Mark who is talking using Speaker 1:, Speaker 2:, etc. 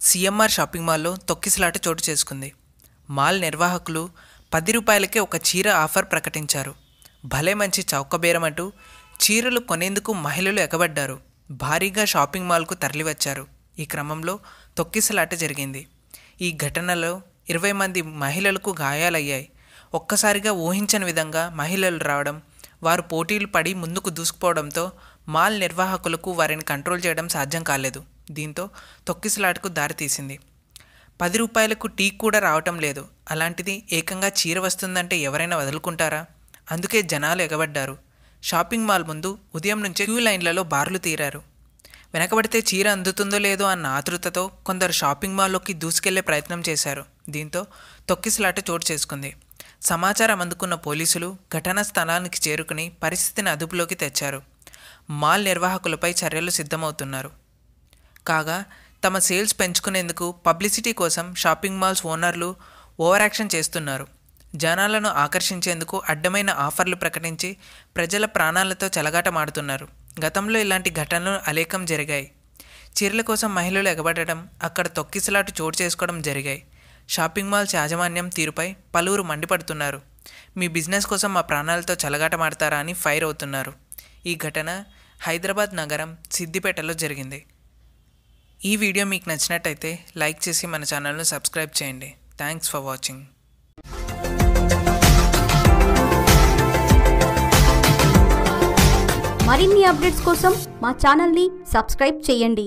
Speaker 1: CMR shopping మాల్లో తొక్కిసలాట చోటు చేసుకుంది. మాల్ నిర్వాహకులు పది రూపాయలకే ఒక చీర ఆఫర్ ప్రకటించారు. భలే మంచి చౌకబేరం అంటూ చీరలు కొనేందుకు మహిళలు ఎగబడ్డారు. భారీగా షాపింగ్ మాల్కు తరలివచ్చారు. ఈ క్రమంలో తొక్కిసలాట జరిగింది. ఈ ఘటనలో ఇరవై మంది మహిళలకు గాయాలయ్యాయి. ఒక్కసారిగా ఊహించని విధంగా మహిళలు రావడం వారు పోటీలు పడి ముందుకు దూసుకుపోవడంతో మాల్ నిర్వాహకులకు వారిని కంట్రోల్ చేయడం సాధ్యం కాలేదు. దీంతో తొక్కిసలాటకు దారితీసింది పది రూపాయలకు టీ కూడా రావటం లేదు. అలాంటిది ఏకంగా చీర వస్తుందంటే ఎవరైనా వదులుకుంటారా? అందుకే జనాలు ఎగబడ్డారు. షాపింగ్ మాల్ ముందు ఉదయం నుంచే క్యూ లైన్లలో బార్లు తీరారు. వెనకబడితే చీర అందుతుందో లేదో అన్న ఆతృతతో కొందరు షాపింగ్ మాల్లోకి దూసుకెళ్ళే ప్రయత్నం చేశారు. దీంతో తొక్కిసలాట చోటు చేసుకుంది. సమాచారం అందుకున్న పోలీసులు ఘటనా స్థలానికి చేరుకుని పరిస్థితిని అదుపులోకి తెచ్చారు. మాల్ నిర్వాహకులపై చర్యలు సిద్ధమవుతున్నారు. కాగా తమ సేల్స్ పెంచుకునేందుకు పబ్లిసిటీ కోసం షాపింగ్ మాల్స్ ఓనర్లు ఓవర్ యాక్షన్ చేస్తున్నారు. జనాలను ఆకర్షించేందుకు అడ్డమైన ఆఫర్లు ప్రకటించి ప్రజల ప్రాణాలతో చెలగాటమాడుతున్నారు. గతంలో ఇలాంటి ఘటనలు అలేకం జరిగాయి. చీరల కోసం మహిళలు ఎగబడడం అక్కడ తొక్కిసలాటు చోటు చేసుకోవడం జరిగాయి. షాపింగ్ మాల్స్ యాజమాన్యం తీరుపై పలువురు మండిపడుతున్నారు. మీ బిజినెస్ కోసం మా ప్రాణాలతో చెలగాటమాడతారా అని ఫైర్ అవుతున్నారు. ఈ ఘటన హైదరాబాద్ నగరం సిద్దిపేటలో జరిగింది. ఈ వీడియో మీకు నచ్చినట్టయితే లైక్ చేసి మన ఛానల్ను సబ్స్క్రైబ్ చేయండి. థ్యాంక్స్ ఫర్ వాచింగ్
Speaker 2: మరిన్ని అప్డేట్స్ కోసం మా ఛానల్ని సబ్స్క్రైబ్ చేయండి.